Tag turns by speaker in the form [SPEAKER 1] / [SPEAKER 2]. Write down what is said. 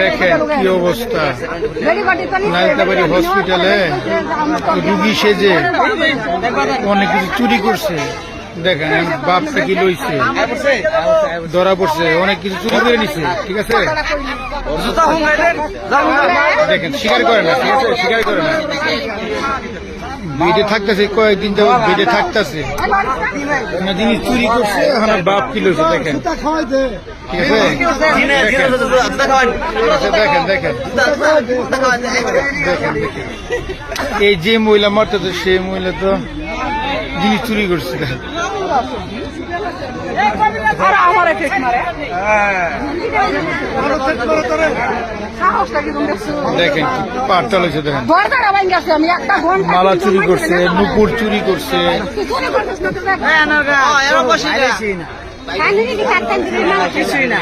[SPEAKER 1] দেখেন কি অবস্থা। নাইতাবাড়ি হসপিটালে রুগী সেজে অনেক কিছু চুরি করছে। দেখেন বাপটা কি লইছে? ধরা পড়ছে অনেক কিছু চুরি করে নিছে ঠিক আছে? দেখেন স্বীকার করে না ঠিক আছে? স্বীকার করে না। বেডে থাকতেছে কয়েকদিন যাবত বেডে থাকতেছে। জিনিস চুরি করছে এখন বাপ কি লইছে দেখেন। ঠিক আছে? দেখেন দেখেন দেখেন দেখেন। দেখেন এই যে মহিলা মারতেছে সেই মহিলা তো জিনিস চুরি করছে।
[SPEAKER 2] আমার ঠিক মারে? সাহসটা কি তুমি দেখছ?
[SPEAKER 1] দেখেন কি পাটটা দেখেন।
[SPEAKER 2] দরকার আবার গেছে আমি একটা ঘণ্টা
[SPEAKER 1] মালা চুরি করছে নুপুর চুরি করছে।
[SPEAKER 3] কিছুই না।